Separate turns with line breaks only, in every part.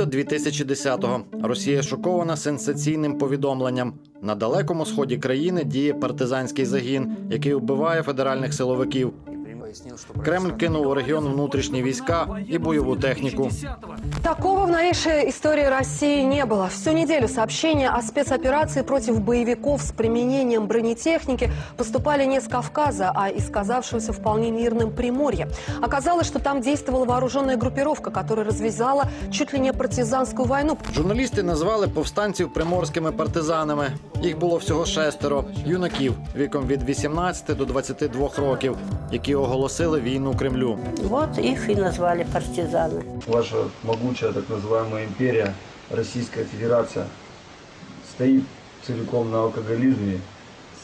Літо 2010-го. Росія шокована сенсаційним повідомленням. На далекому сході країни діє партизанський загін, який вбиває федеральних силовиків. Кремль кинув у регіон внутрішні війська і бойову техніку.
Такого в новейшей истории России не было. Всю неделю сообщения о спецоперации против боевиков с применением бронетехники поступали не с Кавказа, а из казавшегося вполне мирным Приморья. Оказалось, что там действовала вооруженная группировка, которая развязала чуть ли не партизанскую войну.
Журналісти назвали повстанців приморськими партизанами. Їх було всього шестеро юнаків віком від 18 до 22 років, які оголосили війну Кремлю.
Вот их и назвали партизаны.
Ваша могучая так называемая империя, Российская Федерация, стоит целиком на алкоголизме,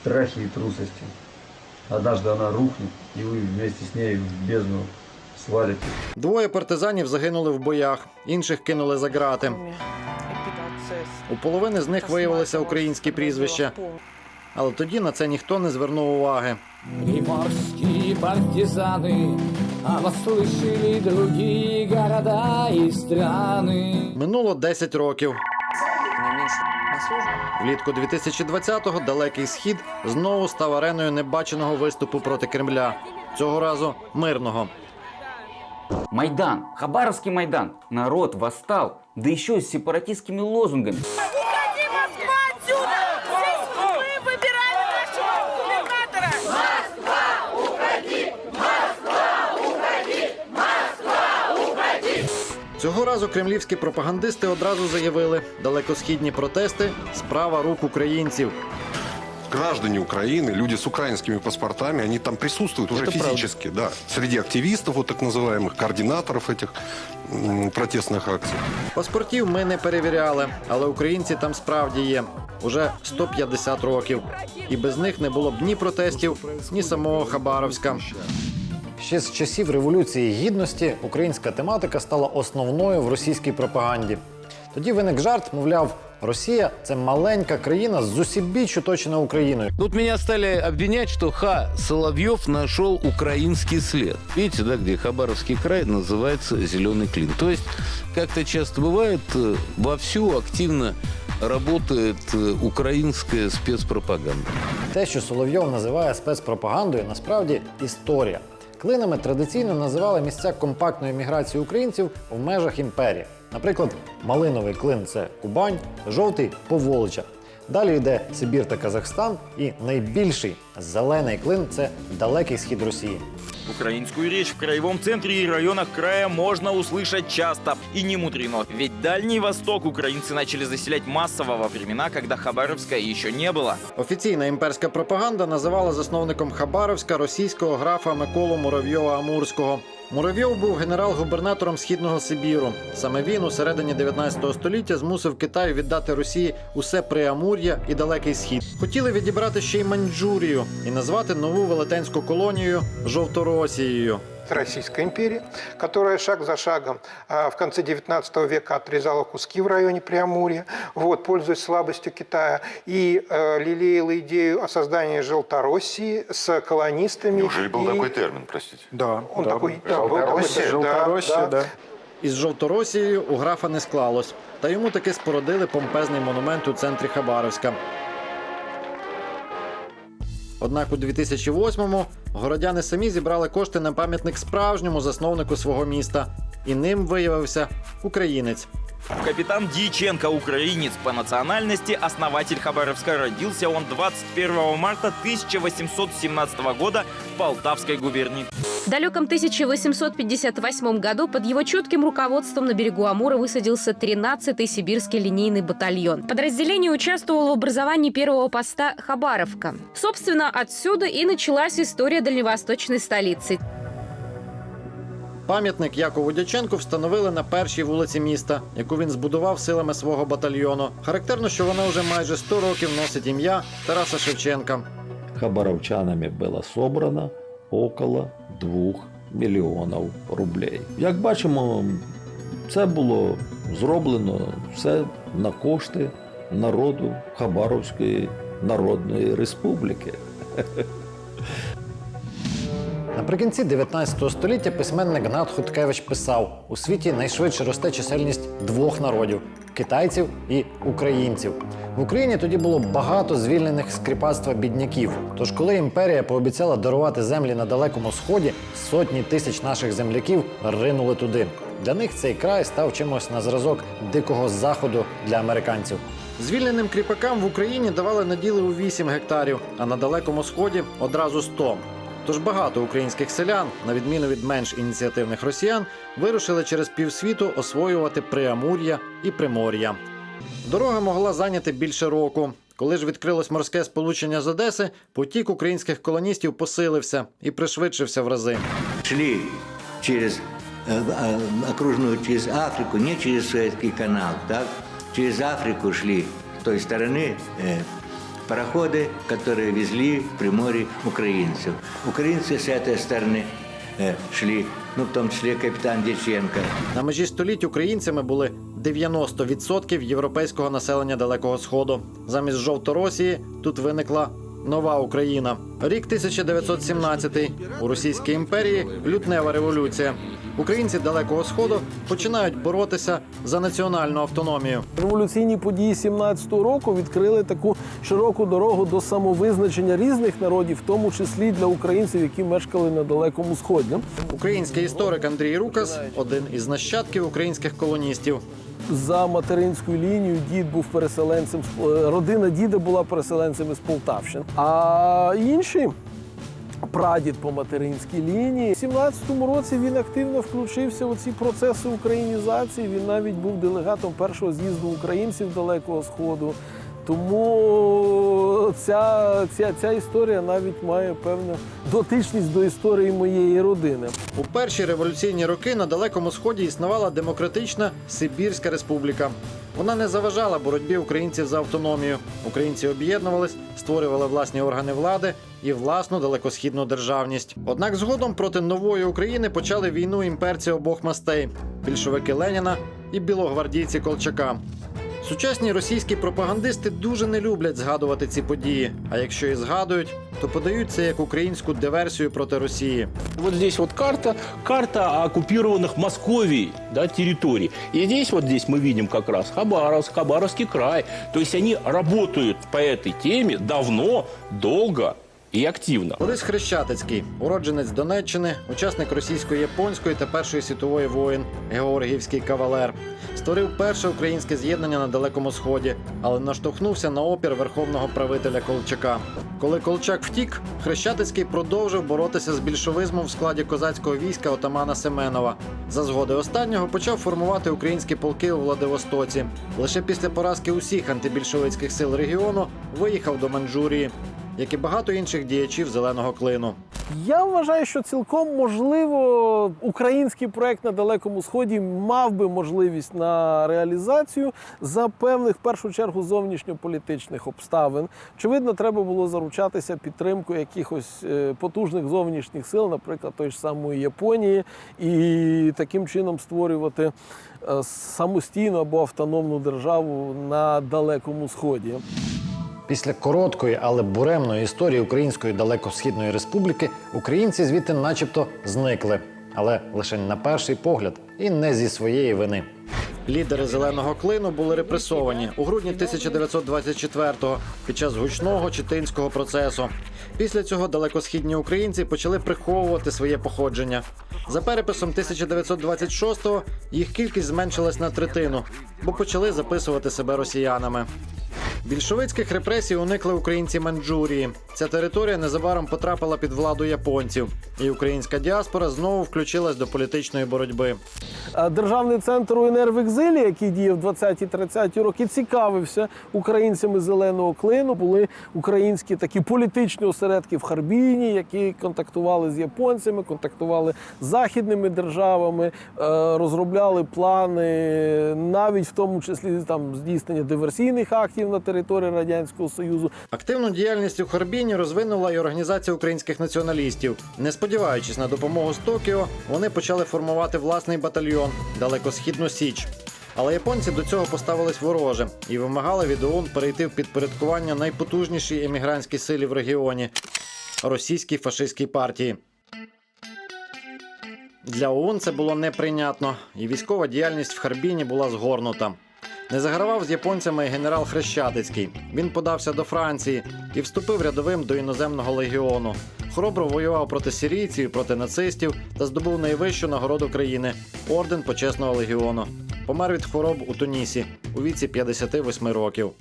страхе и трусости. Однажды она рухнет, и вы вместе с ней в бездну свалите.
Двоє партизанів загинули в боях, інших кинули за грати. У половини з них виявилися українські прізвища, але тоді на це ніхто не звернув уваги.
Приморские партизаны, а вас слышали другие города и страны.
Минуло 10 років. Влітку 2020-го далекий схід знову став ареною небаченого виступу проти Кремля. Цього разу мирного.
Майдан, Хабаровский Майдан. Народ восстал, да еще с сепаратистскими лозунгами.
Уходи, Москва, отсюда! Здесь мы выбираем нашего губернатора!
Цього разу кремлівські пропагандисти одразу заявили, далекосхідні протести справа рук українців
граждане Украины, люди с украинскими паспортами, они там присутствуют уже
Это
физически, да. Среди активистов, вот так называемых, координаторов этих м, протестных акций.
Паспортів ми не перевіряли, але українці там справді є уже 150 років. І без них не було б ні протестів, ні самого Хабаровська. Ще з часів революції гідності українська тематика стала основною в російській пропаганді. Тоді виник жарт, мовляв, Росія це маленька країна з усібіч оточена Україною.
Тут меня стали обвинять, что Ха Соловьев нашел украинский след. Видите, да, где Хабаровский край называется Зеленый Клин. То есть, как-то часто бывает, э, вовсю активно работает э, украинская спецпропаганда.
Те, що Соловйов називає спецпропагандою, насправді історія. Клинами традиційно називали місця компактної міграції українців в межах імперії. Наприклад, малиновий клин це Кубань, жовтий Поволича. Далі йде Сибір та Казахстан, і найбільший зелений клин це далекий схід Росії.
Украинскую речь в краевом центре и районах края можно услышать часто. И не мудрено, ведь Дальний Восток украинцы начали заселять массово во времена, когда Хабаровска еще не было.
Офіційна імперська пропаганда називала засновником Хабаровська російського графа Миколу Муравйова Амурського. Муравйов був генерал-губернатором східного Сибіру. Саме він у середині 19 століття змусив Китай віддати Росії усе Преамур'я і Далекий Схід. Хотіли відібрати ще й Маньчжурію і назвати нову велетенську колонію Жовторосією.
Российская империя, которая шаг за шагом а, в конце 19 века отрезала куски в районе Преамурья, вот, пользуясь слабостью Китая, и э, лелеяла идею о создании Желтороссии с колонистами.
Неужели был
и-
такой термин, простите?
Да, он такой, да, был такой термин, да, да.
Із Жовторосією у графа не склалось, та йому таки спородили помпезний монумент у центрі Хабаровська. Однак у 2008-му городяни самі зібрали кошти на пам'ятник справжньому засновнику свого міста, і ним виявився українець.
Капитан Дьяченко, украинец по национальности, основатель Хабаровска. Родился он 21 марта 1817 года в Полтавской губернии.
В далеком 1858 году под его чутким руководством на берегу Амура высадился 13-й сибирский линейный батальон. Подразделение участвовало в образовании первого поста Хабаровка. Собственно, отсюда и началась история дальневосточной столицы.
Пам'ятник Якову Дяченку встановили на першій вулиці міста, яку він збудував силами свого батальйону. Характерно, що вона вже майже 100 років носить ім'я Тараса Шевченка.
Хабаровчанами було собрано около 2 мільйонів рублей. Як бачимо, це було зроблено все на кошти народу Хабаровської Народної Республіки.
На Наприкінці 19 століття письменник Гнат Хуткевич писав: у світі найшвидше росте чисельність двох народів китайців і українців. В Україні тоді було багато звільнених з кріпацтва бідняків. Тож, коли імперія пообіцяла дарувати землі на далекому сході, сотні тисяч наших земляків ринули туди. Для них цей край став чимось на зразок дикого заходу для американців. Звільненим кріпакам в Україні давали наділи у 8 гектарів, а на далекому сході одразу 100. Тож багато українських селян, на відміну від менш ініціативних росіян, вирушили через півсвіту освоювати Приамур'я і Примор'я. Дорога могла зайняти більше року. Коли ж відкрилось морське сполучення з Одеси, потік українських колоністів посилився і пришвидшився в рази.
шли через э, э, окружную, через Африку, не через Суэцкий канал, так? Через Африку шли с той стороны э, пароходы, которые везли в Приморье украинцев. Украинцы с этой стороны э, шли, ну, в том числе капитан Дяченко.
На межі століть українцями були 90% європейського населення Далекого Сходу. Замість Жовторосії тут виникла нова Україна. Рік 1917. У Російській імперії лютнева революція. Українці Далекого Сходу починають боротися за національну автономію.
Революційні події 17-го року відкрили таку широку дорогу до самовизначення різних народів, в тому числі для українців, які мешкали на далекому сході.
Український історик Андрій Рукас один із нащадків українських колоністів.
За материнською лінією дід був переселенцем, е, родина діда була переселенцем з Полтавщини. А інші прадід по материнській лінії. У 17-му році він активно включився у ці процеси українізації. Він навіть був делегатом першого з'їзду українців Далекого Сходу. Тому ця, ця, ця історія навіть має певну дотичність до історії моєї родини.
У перші революційні роки на далекому сході існувала демократична Сибірська республіка. Вона не заважала боротьбі українців за автономію. Українці об'єднувались, створювали власні органи влади і власну далекосхідну державність. Однак згодом проти нової України почали війну імперці обох мастей більшовики Леніна і білогвардійці Колчака. Сучасні російські пропагандисти дуже не люблять згадувати ці події. А якщо і згадують, то подають це як українську диверсію проти Росії.
Вот здесь вот карта, карта оккупированных Московией, да, территорий. И здесь вот здесь мы видим как раз Хабаровск, Хабаровский край. То есть они работают по этой теме давно, долго и активно.
Борис Хрещатицький, уродженець Донеччини, учасник російсько-японської та Першої світової воїн, георгіївський кавалер, створив перше українське з'єднання на Далекому Сході, але наштовхнувся на опір верховного правителя Колчака. Коли Колчак втік, Хрещатицький продовжив боротися з більшовизмом в складі козацького війська отамана Семенова. За згоди останнього почав формувати українські полки у Владивостоці. Лише після поразки усіх антибільшовицьких сил регіону виїхав до Манчжурії як і багато інших діячів зеленого клину.
Я вважаю, що цілком можливо український проект на далекому сході мав би можливість на реалізацію за певних в першу чергу зовнішньополітичних обставин. Очевидно, треба було заручатися підтримкою якихось е, потужних зовнішніх сил, наприклад, той ж самої Японії, і таким чином створювати е, самостійну або автономну державу на далекому сході.
Після короткої, але буремної історії Української далекосхідної республіки українці звідти начебто зникли, але лише на перший погляд і не зі своєї вини. Лідери зеленого клину були репресовані у грудні 1924-го під час гучного читинського процесу. Після цього далекосхідні українці почали приховувати своє походження. За переписом 1926-го їх кількість зменшилась на третину, бо почали записувати себе росіянами. Більшовицьких репресій уникли українці Манчжурії. Ця територія незабаром потрапила під владу японців, і українська діаспора знову включилась до політичної боротьби.
Державний центр УНР в екзилі, який діяв 20-30 роки, цікавився українцями зеленого клину. Були українські такі політичні осередки в Харбіні, які контактували з японцями, контактували з західними державами, е, розробляли плани, навіть в тому числі там здійснення диверсійних актів на території радянського союзу.
Активну діяльність у Харбіні розвинула і організація українських націоналістів. Не сподіваючись на допомогу з Токіо, вони почали формувати власний батальйон Далекосхідну Січ. Але японці до цього поставились вороже і вимагали від ОУН перейти в підпорядкування найпотужнішій емігрантській силі в регіоні російській фашистській партії. Для ОУН це було неприйнятно, і військова діяльність в Харбіні була згорнута. Не загравав з японцями генерал Хрещатицький. Він подався до Франції і вступив рядовим до іноземного легіону. Хоробро воював проти сирійців, проти нацистів та здобув найвищу нагороду країни орден почесного легіону. Помер від хвороб у Тунісі у віці 58 років.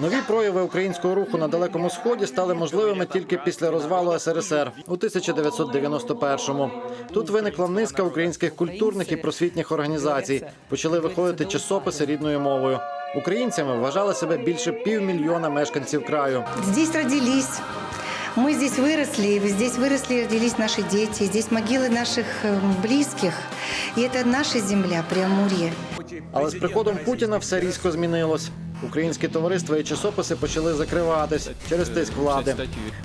Нові прояви українського руху на далекому сході стали можливими тільки після розвалу СРСР у 1991-му. Тут виникла низка українських культурних і просвітніх організацій. Почали виходити часописи рідною мовою. Українцями вважали себе більше півмільйона мешканців краю.
Здесь родились. Мы здесь выросли, здесь выросли и родились наши дети, здесь могилы наших э, близких. И это наша земля, Преамурье.
Але з приходом Путіна все різко змінилось. Українські товариства і часописи почали закриватись через тиск влади.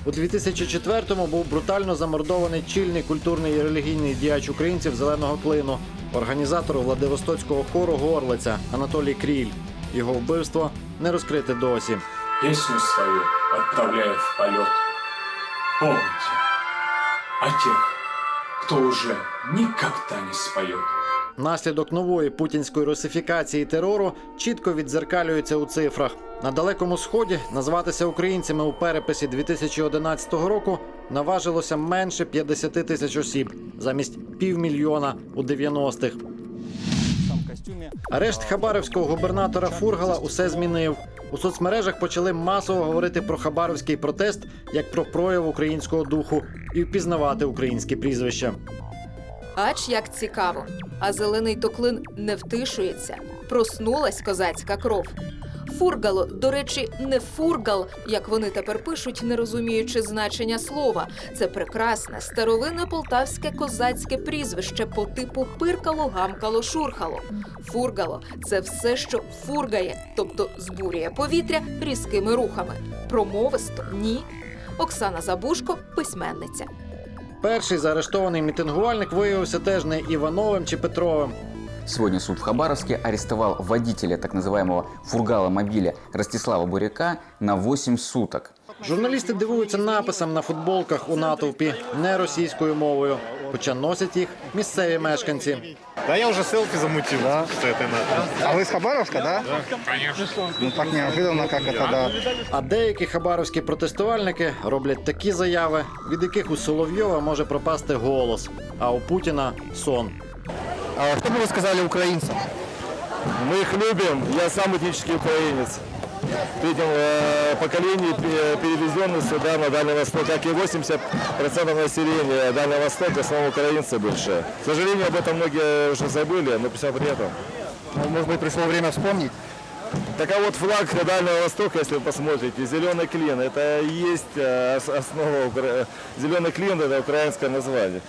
У 2004-му був брутально замордований чільний культурний і релігійний діяч українців зеленого клину, організатор Владивостоцького хору Горлиця Анатолій Кріль. Його вбивство не розкрите досі.
Песню свою отправляю в полет. Помните о тех, кто уже никогда не споет.
Наслідок нової путінської русифікації терору чітко віддзеркалюється у цифрах. На далекому сході назватися українцями у переписі 2011 року наважилося менше 50 тисяч осіб замість півмільйона у 90-х. Арешт хабаровського губернатора Фургала усе змінив. У соцмережах почали масово говорити про хабаровський протест як про прояв українського духу і впізнавати українські прізвища.
Ач як цікаво. А зелений токлин не втишується. Проснулась козацька кров. Фургало, до речі, не фургал, як вони тепер пишуть, не розуміючи значення слова. Це прекрасне старовинне полтавське козацьке прізвище по типу пиркало, гамкало, шурхало. Фургало це все, що фургає, тобто збурює повітря різкими рухами. Промовисто ні. Оксана Забушко, письменниця.
Перший заарештований мітингувальник виявився теж не Івановим чи Петровим.
Сегодня суд в Хабаровске арестовал водителя так называемого фургала-мобиля Ростислава Буряка на 8 суток.
Журналісти дивуються написам на футболках у натовпі не російською мовою, хоча носять їх місцеві мешканці.
Да, я уже селфи замутил да? с этой надписью.
А вы из Хабаровска, да?
Да, конечно.
Ну так неожиданно, как это, да.
А деякі хабаровські протестувальники роблять такі заяви, від яких у Соловйова може пропасти голос, а у Путіна сон.
А что бы вы сказали украинцам?
Мы их любим, я сам этнический украинец. Третьем э, поколении пе- перевезенный сюда, на Дальний Восток, как и 80% населения Дальнего Востока, в основном украинцы большие. К сожалению, об этом многие уже забыли, но все при этом.
Ну, Может быть, пришло время вспомнить?
Так а вот флаг Дальнего Востока, если вы посмотрите, зеленый клин, это и есть э, ос- основа, зеленый клин, это украинское название.